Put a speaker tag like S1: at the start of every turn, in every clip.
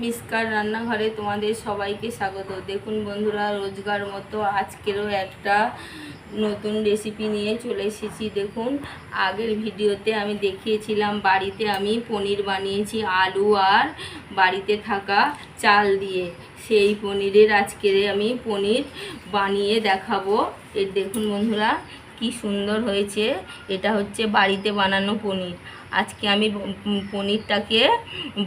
S1: মিসকার রান্নাঘরে তোমাদের সবাইকে স্বাগত। দেখুন বন্ধুরা, রোজগার মতো আজকেরও একটা নতুন রেসিপি নিয়ে চলে এসেছি। দেখুন, আগের ভিডিওতে আমি দেখিয়েছিলাম, বাড়িতে আমি পনির বানিয়েছি, আলু আর বাড়িতে থাকা চাল দিয়ে। সেই পনিরের আজকের আমি পনির বানিয়ে দেখাবো। এর দেখুন বন্ধুরা কি সুন্দর হয়েছে। এটা হচ্ছে বাড়িতে বানানো পনির। আজকে আমি পনিরটাকে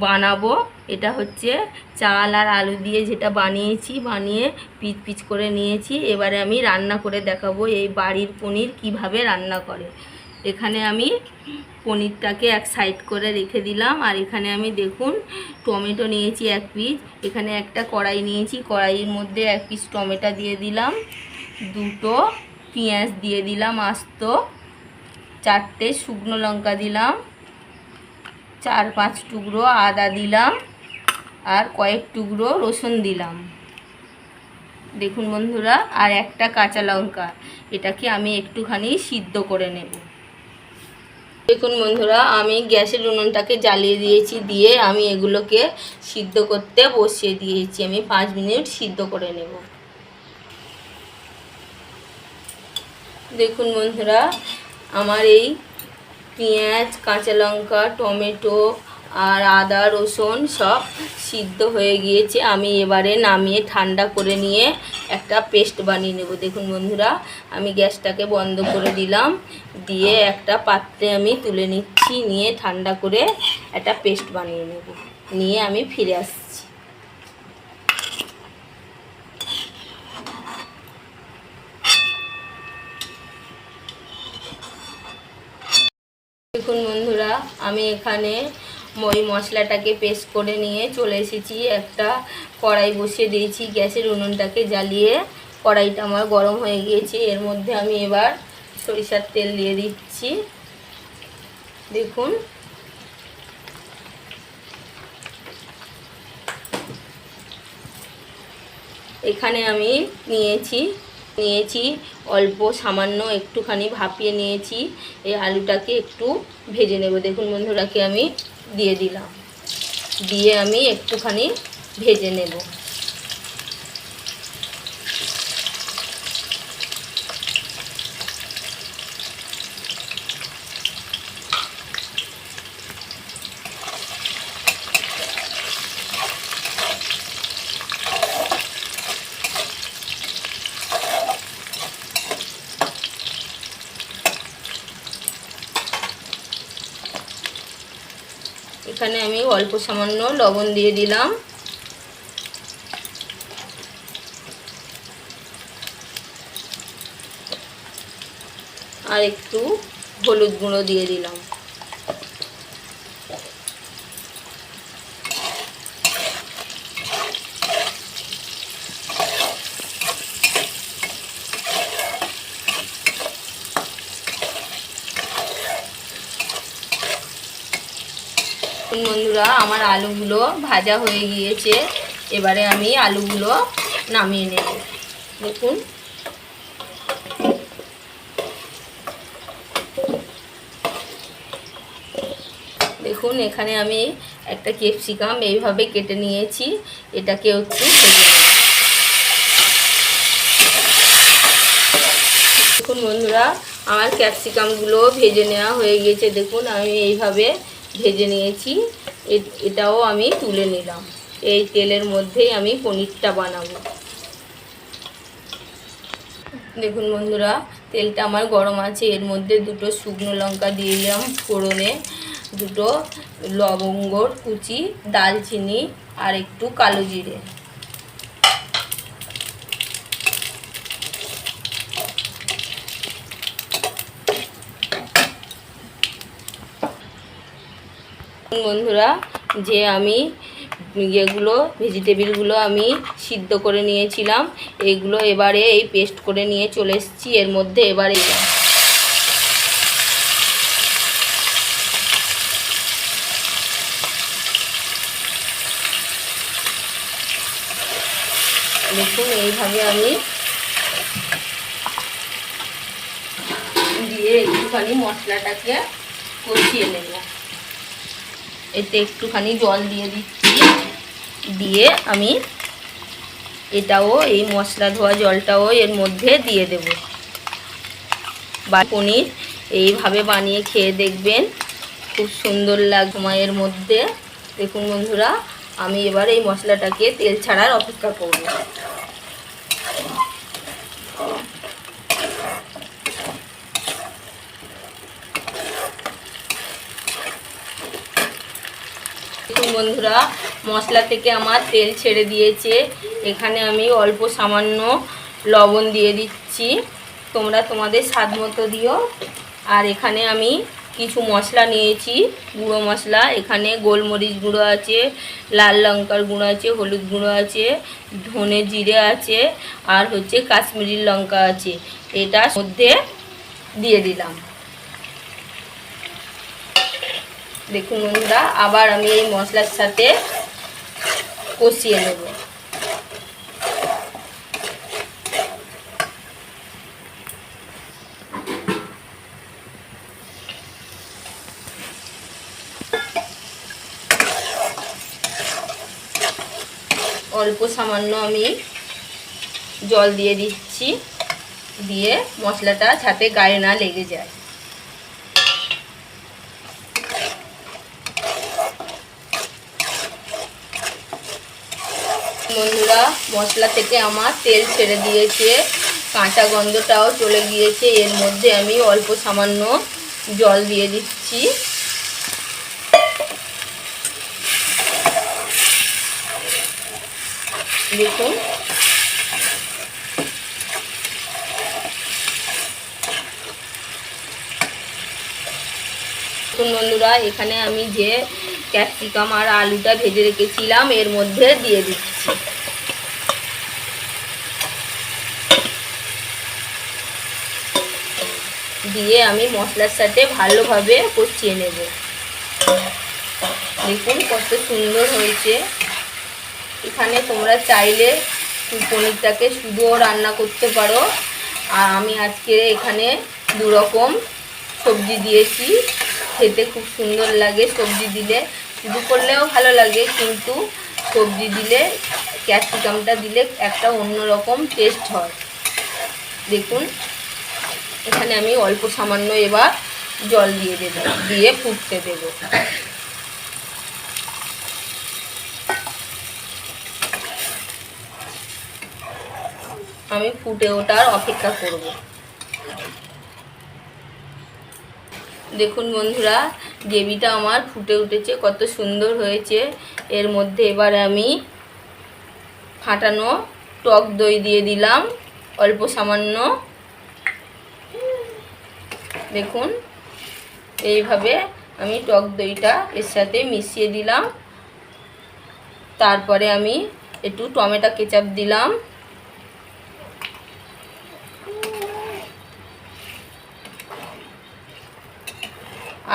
S1: বানাবো। এটা হচ্ছে চাল আর আলু দিয়ে যেটা বানিয়েছি, বানিয়ে পিচ পিচ করে নিয়েছি। এবারে আমি রান্না করে দেখাবো এই বাড়ির পনির কীভাবে রান্না করে। এখানে আমি পনিরটাকে এক সাইড করে রেখে দিলাম। আর এখানে আমি দেখুন, টমেটো নিয়েছি এক পিস এখানে একটা কড়াই নিয়েছি। কড়াইয়ের মধ্যে এক পিস টমেটো দিয়ে দিলাম। দুটো পেঁয়াজ দিয়ে দিলাম আস্ত। চারটে শুকনো লঙ্কা দিলাম। চার পাঁচ টুকরো আদা দিলাম। আর কয়েক টুকরো রসুন দিলাম। দেখুন বন্ধুরা, আর একটা কাঁচা লঙ্কা, এটাকে আমি একটুখানি সিদ্ধ করে নেব। দেখুন বন্ধুরা, আমি গ্যাসের উনুনটাকে জ্বালিয়ে দিয়েছি, দিয়ে আমি এগুলোকে সিদ্ধ করতে বসিয়ে দিয়েছি। আমি পাঁচ মিনিট সিদ্ধ করে নেব। দেখুন বন্ধুরা, আমার এই পেঁয়াজ, কাঁচা লঙ্কা, টমেটো আর আদা, রসুন সব সিদ্ধ হয়ে গিয়েছে। আমি এবারে নামিয়ে ঠান্ডা করে নিয়ে একটা পেস্ট বানিয়ে নেব। দেখুন বন্ধুরা, আমি গ্যাসটাকে বন্ধ করে দিলাম। দিয়ে একটা পাত্রে আমি তুলে নিচ্ছি। নিয়ে ঠান্ডা করে একটা পেস্ট বানিয়ে নেব। নিয়ে আমি ফিরে আসছি। দেখুন বন্ধুরা, আমি এখানে ওই মশলাটাকে পেস্ট করে নিয়ে চলে এসেছি। একটা কড়াই বসিয়ে দিয়েছি গ্যাসের উনুনটাকে জ্বালিয়ে। কড়াইটা আমার গরম হয়ে গিয়েছে। এর মধ্যে আমি এবার সরিষার তেল দিয়ে দিচ্ছি। দেখুন। এখানে আমি নিয়েছি নিয়েছি। অল্প সামান্য একটুখানি ভাপিয়ে নিয়েছি। এই আলুটাকে একটু ভেজে নেব। দেখুন বন্ধুরাকে আমি দিয়ে দিলাম। দিয়ে আমি একটুখানি ভেজে নেব। এখানে আমি অল্প সামান্য লবণ দিয়ে দিলাম। আর একটু হলুদ গুঁড়ো দিয়ে দিলাম দেখুন বন্ধুরা, আমার আলুগুলো ভাজা হয়ে গিয়েছে। এবারে আমি আলুগুলো নামিয়ে নেব। দেখুন। দেখুন, এখানে আমি একটা ক্যাপসিকাম এইভাবে কেটে নিয়েছি। এটাকে একটু দেখুন বন্ধুরা, আমার ক্যাপসিকামগুলো ভেজে নেওয়া হয়ে গিয়েছে। দেখুন, আমি এইভাবে ভেজে নিয়েছি। এটাও আমি তুলে নিলাম। এই তেলের মধ্যেই আমি পনিরটা বানাবো। দেখুন বন্ধুরা, তেলটা আমার গরম আছে। এর মধ্যে দুটো শুকনো লঙ্কা দিয়ে দিলাম ফোড়নে, দুটো লবঙ্গর কুচি দালচিনি আর একটু কালো জিরে। বন্ধুরা, যে আমি ইয়েগুলো, ভেজিটেবিলগুলো আমি সিদ্ধ করে নিয়েছিলাম এইগুলো এবারে এই পেস্ট করে নিয়ে চলে এসেছি, এর মধ্যে এবারে দেখুন, এইভাবে আমি দিয়ে একটুখানি মশলাটাকে কষিয়ে নেব। এতে একটুখানি জল দিয়ে দিচ্ছি। দিয়ে আমি এটাও, এই মশলা ধোয়া জলটাও এর মধ্যে দিয়ে দেব। বা পনির এইভাবে বানিয়ে খেয়ে দেখবেন, খুব সুন্দর লাগবে মায়ের মধ্যে। দেখুন বন্ধুরা, আমি এবার এই মশলাটাকে তেল ছাড়ার অপেক্ষা করব দেখুন বন্ধুরা, মশলা থেকে আমার তেল ছেড়ে দিয়েছে। এখানে আমি অল্প সামান্য লবণ দিয়ে দিচ্ছি। তোমরা তোমাদের স্বাদ মতো দিও। আর এখানে আমি কিছু মশলা নিয়েছি, গুঁড়ো মশলা। এখানে গোলমরিচ গুঁড়ো আছে, লাল লঙ্কার গুঁড়ো আছে, হলুদ গুঁড়ো আছে, ধনে জিরে আছে, আর হচ্ছে কাশ্মীরি লঙ্কা আছে। এটা মধ্যে দিয়ে দিলাম। দেখুন বন্ধুরা, আবার আমি এই মশলার সাথে কষিয়ে নেব। অল্প সামান্য আমি জল দিয়ে দিচ্ছি, দিয়ে মশলাটা যাতে গায়ে না লেগে যায়। বন্ধুরা, মশলা থেকে আমার তেল ছেড়ে দিয়েছে। কাঁচা গন্ধটাও চলে গিয়েছে। এর মধ্যে আমি অল্প সামান্য জল দিয়ে দিচ্ছি। দেখুন। বন্ধুরা, এখানে আমি যে ক্যাপসিকাম আর আলুটা ভেজে রেখেছিলাম, এর মধ্যে দিয়ে দিচ্ছি। দিয়ে আমি মশলার সাথে ভালোভাবে কষিয়ে নেব। দেখুন কত সুন্দর হয়েছে। এখানে তোমরা চাইলে পনিরটাকে শুধুও রান্না করতে পারো। আর আমি আজকে এখানে দুরকম সবজি দিয়েছি। খেতে খুব সুন্দর লাগে সবজি দিলে। শুধু করলেও ভালো লাগে, কিন্তু সবজি দিলে, ক্যাপসিকামটা দিলে একটা অন্যরকম টেস্ট হয়। দেখুন, এখানে আমি অল্প সামান্য এবার জল দিয়ে দেব, দিয়ে ফুটতে দেব। আমি ফুটে ওঠার অপেক্ষা করব। দেখুন বন্ধুরা গ্রেভিটা আমার ফুটে উঠেছে, কত সুন্দর হয়েছে। এর মধ্যে এবার আমি ফাটানো টক দই দিয়ে দিলাম, অল্প সামান্য। দেখুন, এইভাবে আমি টক দইটা এর সাথে মিশিয়ে দিলাম। তারপরে আমি একটু টমেটো কেচাপ দিলাম।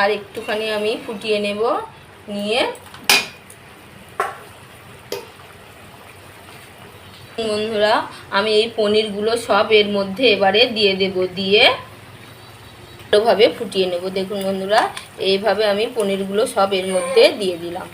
S1: আর একটুখানি আমি ফুটিয়ে নেব, নিয়ে বন্ধুরা, আমি এই পনিরগুলো সব এর মধ্যে এবারে দিয়ে দেব, দিয়ে ভালোভাবে ফুটিয়ে নেব। দেখুন বন্ধুরা, এইভাবে আমি পনিরগুলো সব এর মধ্যে দিয়ে দিলাম।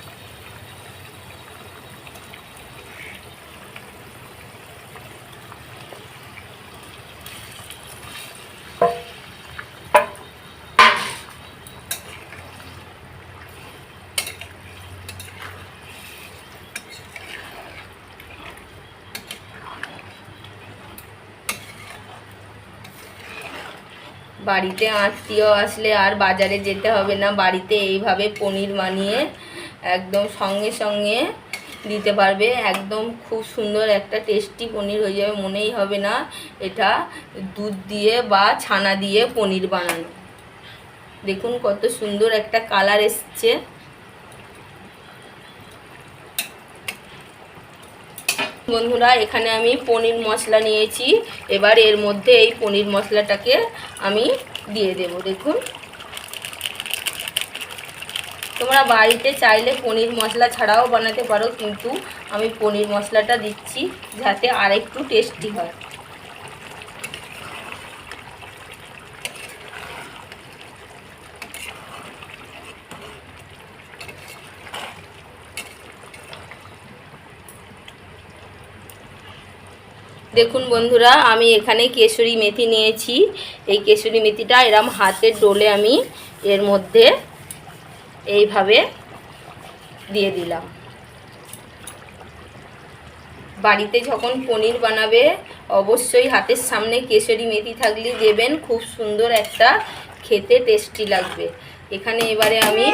S1: বাড়িতে আত্মীয় আসলে আর বাজারে যেতে হবে না। বাড়িতে এইভাবে পনির বানিয়ে একদম সঙ্গে সঙ্গে দিতে পারবে। একদম খুব সুন্দর একটা টেস্টি পনির হয়ে যাবে, মনেই হবে না এটা দুধ দিয়ে বা ছানা দিয়ে পনির বানানো। দেখুন কত সুন্দর একটা কালার এসছে। বন্ধুরা, এখানে আমি পনির মশলা নিয়েছি। এবার এর মধ্যে এই পনির মশলাটাকে আমি দিয়ে দেব, দেখুন। তোমরা বাড়িতে চাইলে পনির মশলা ছাড়াও বানাতে পারো, কিন্তু আমি পনির মশলাটা দিচ্ছি যাতে আরেকটু টেস্টি হয়। দেখুন বন্ধুরা, আমি এখানে কেশরি মেথি নিয়েছি। এই কেশরি মেথিটা এরম হাতের ডোলে আমি এর মধ্যে এইভাবে দিয়ে দিলাম। বাড়িতে যখন পনির বানাবে, অবশ্যই হাতের সামনে কেশরি মেথি থাকলে দেবেন, খুব সুন্দর একটা খেতে টেস্টি লাগবে। এখানে এবারে আমি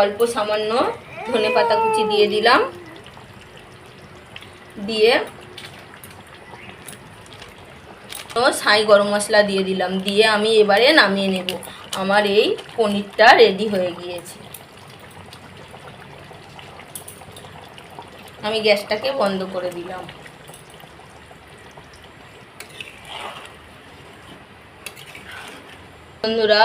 S1: অল্প সামান্য ধনে পাতা কুচি দিয়ে দিলাম। দিয়ে সাই গরম মশলা দিয়ে দিলাম, দিয়ে আমি এবারে নামিয়ে নেব। আমার এই পনিরটা রেডি হয়ে গিয়েছে। আমি গ্যাসটাকে বন্ধ করে দিলাম। বন্ধুরা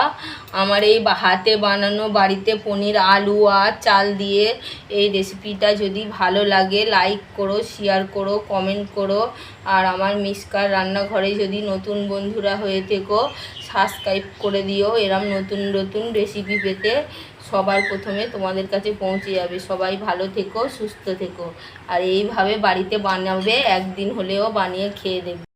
S1: আমার এই হাতে বানানো বাড়িতে পনির, আলু আর চাল দিয়ে এই রেসিপিটা যদি ভালো লাগে লাইক করো শেয়ার করো কমেন্ট করো। আর আমার মিসকার রান্নাঘরে যদি নতুন বন্ধুরা হয়ে থেকো সাবস্ক্রাইব করে দিও। এরম নতুন নতুন রেসিপি পেতে সবার প্রথমে তোমাদের কাছে পৌঁছে যাবে। সবাই ভালো থেকো, সুস্থ থেকো। আর এইভাবে বাড়িতে বানাবে, একদিন হলেও বানিয়ে খেয়ে দেখবে।